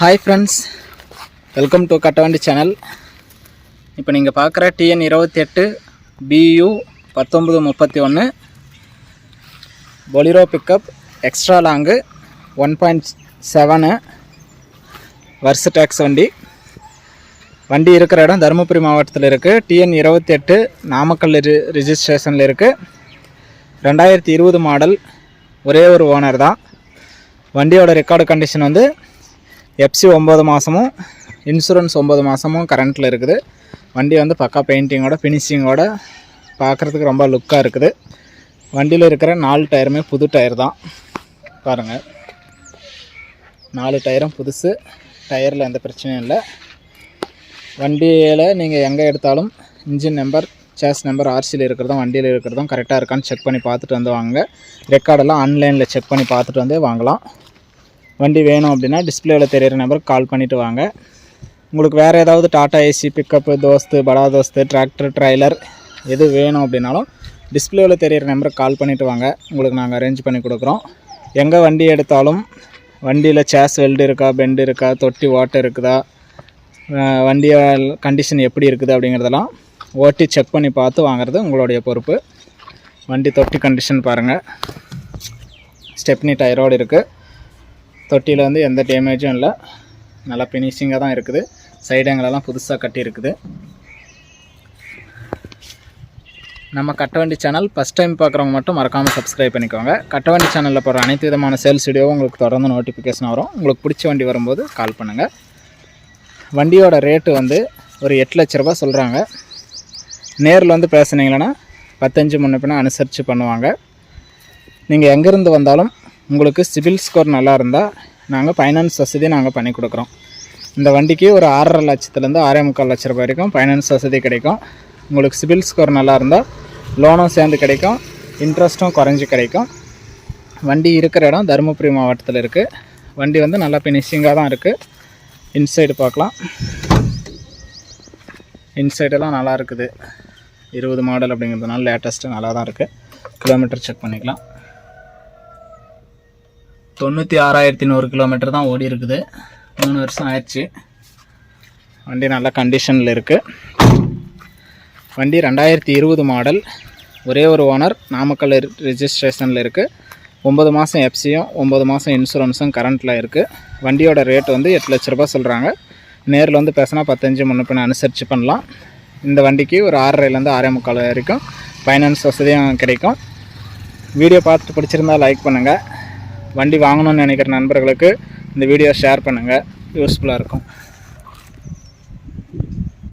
Hi friends welcome to Kattavandi channel இப்போ நீங்கள் பார்க்குற டிஎன் இருபத்தி எட்டு பியூ பத்தொம்பது முப்பத்தி ஒன்று Bolero pickup extra long one point seven வருஷ டேக்ஸ் வண்டி. வண்டி இருக்கிற இடம் தருமபுரி மாவட்டத்தில் இருக்குது டிஎன் இருபத்தி எட்டு நாமக்கல் ரி ரிஜிஸ்ட்ரேஷனில் இருக்குது ரெண்டாயிரத்தி இருபது மாடல் ஒரே ஒரு ஓனர் தான். வண்டியோட ரெக்கார்டு கண்டிஷன் வந்து எஃப்சி ஒம்பது மாதமும் இன்சூரன்ஸ் ஒம்பது மாதமும் கரண்ட்டில் இருக்குது. வண்டி வந்து பக்கா பெயிண்டிங்கோட ஃபினிஷிங்கோட பார்க்குறதுக்கு ரொம்ப லுக்காக இருக்குது. வண்டியில் இருக்கிற நாலு டயருமே புது டயர் தான். பாருங்கள் நாலு டயரும் புதுசு. டயரில் எந்த பிரச்சனையும் இல்லை. வண்டியில் நீங்கள் எங்கே எடுத்தாலும் இன்ஜின் நம்பர் சேஸ் நம்பர் ஆர்சியில் இருக்கிறதும் வண்டியில் இருக்கிறதும் கரெக்டாக இருக்கான்னு செக் பண்ணி பார்த்துட்டு வந்து வாங்க ரெக்கார்டெல்லாம் ஆன்லைனில் செக் பண்ணி பார்த்துட்டு வந்து வாங்கலாம். வண்டி வேணும் அப்படின்னா டிஸ்பிளேவில் தெரியிற நம்பருக்கு கால் பண்ணிவிட்டு வாங்க. உங்களுக்கு வேறு ஏதாவது டாட்டா ஏசி பிக்கப்பு தோஸ்து படா தோஸ்து டிராக்டர் ட்ரைலர் எது வேணும் அப்படின்னாலும் டிஸ்பிளேவில் தெரியிற நம்பருக்கு கால் பண்ணிவிட்டு வாங்க. உங்களுக்கு நாங்கள் அரேஞ்ச் பண்ணி கொடுக்குறோம். எங்கே வண்டி எடுத்தாலும் வண்டியில் சேஸ் வெல்டு இருக்கா பெண்டு இருக்கா தொட்டி ஓட்டை இருக்குதா வண்டியை கண்டிஷன் எப்படி இருக்குது அப்படிங்கிறதெல்லாம் ஓட்டி செக் பண்ணி பார்த்து வாங்குறது உங்களுடைய பொறுப்பு. வண்டி தொட்டி கண்டிஷன் பாருங்கள் ஸ்டெப்னி டயரோடு இருக்குது தொட்டியில் வந்து எந்த டேமேஜும் இல்லை. நல்லா ஃபினிஷிங்காக தான் இருக்குது. சைடுங்களெல்லாம் புதுசாக கட்டியிருக்குது. நம்ம கட்டவண்டி சேனல் ஃபஸ்ட் டைம் பார்க்குறவங்க மட்டும் மறக்காமல் சப்ஸ்கிரைப் பண்ணிக்கோங்க. கட்டவண்டி சேனலில் போகிற அனைத்து விதமான சேல்ஸ் வீடியோவும் உங்களுக்கு தொடர்ந்து நோட்டிஃபிகேஷன் வரும். உங்களுக்கு பிடிச்ச வண்டி வரும்போது கால் பண்ணுங்கள் வண்டியோட ரேட்டு வந்து ஒரு எட்டு லட்ச ரூபா சொல்கிறாங்க நேரில் வந்து பேசுனீங்களன்னா பத்தஞ்சு முன்ன பின்ன அனுசரித்து பண்ணுவாங்க. நீங்கள் எங்கேருந்து வந்தாலும் உங்களுக்கு சிபில் ஸ்கோர் நல்லா இருந்தால் நாங்கள் ஃபைனான்ஸ் வசதி நாங்கள் பண்ணி கொடுக்குறோம். இந்த வண்டிக்கு ஒரு ஆறரை லட்சத்துலேருந்து ஆறே முக்கால் லட்ச ரூபாய் வரைக்கும் ஃபைனான்ஸ் வசதி கிடைக்கும். உங்களுக்கு சிபில் ஸ்கோர் நல்லா இருந்தால் லோனும் சேர்ந்து கிடைக்கும் இன்ட்ரெஸ்ட்டும் குறைஞ்சி கிடைக்கும். வண்டி இருக்கிற இடம் தருமபுரி மாவட்டத்தில் இருக்குது வண்டி வந்து நல்லா ஃபினிஷிங்காக தான் இருக்குது இன்சைடு பார்க்கலாம். இன்சைடெல்லாம் நல்லா இருக்குது. இருபது மாடல் அப்படிங்கிறதுனால லேட்டஸ்ட்டு நல்லா தான் இருக்குது கிலோமீட்டர் செக் பண்ணிக்கலாம். தொண்ணூற்றி ஆறாயிரத்தி நூறு கிலோமீட்டர் தான் ஓடி இருக்குது. மூணு வருஷம் ஆயிடுச்சு. வண்டி நல்ல கண்டிஷனில் இருக்குது வண்டி ரெண்டாயிரத்தி இருபது மாடல் ஒரே ஒரு ஓனர் நாமக்கல் ரிஜிஸ்ட்ரேஷனில் இருக்குது ஒம்பது மாதம் எஃப்சியும் ஒம்பது மாதம் இன்சூரன்ஸும் கரண்ட்டில் இருக்குது வண்டியோட ரேட் வந்து எட்டு லட்ச ரூபா சொல்கிறாங்க நேரில் வந்து பேசினா பத்தஞ்சு முன்னப்பின் அனுசரித்து பண்ணலாம். இந்த வண்டிக்கு ஒரு ஆறரைலேருந்து ஆறே முக்கால் வரைக்கும் ஃபைனான்ஸ் வசதியும் கிடைக்கும். வீடியோ பார்த்துட்டு பிடிச்சிருந்தால் லைக் பண்ணுங்கள் வண்டி வாங்கணும்னு நினைக்கிற நண்பர்களுக்கு இந்த வீடியோ ஷேர் பண்ணுங்கள் யூஸ்ஃபுல்லாக இருக்கும்.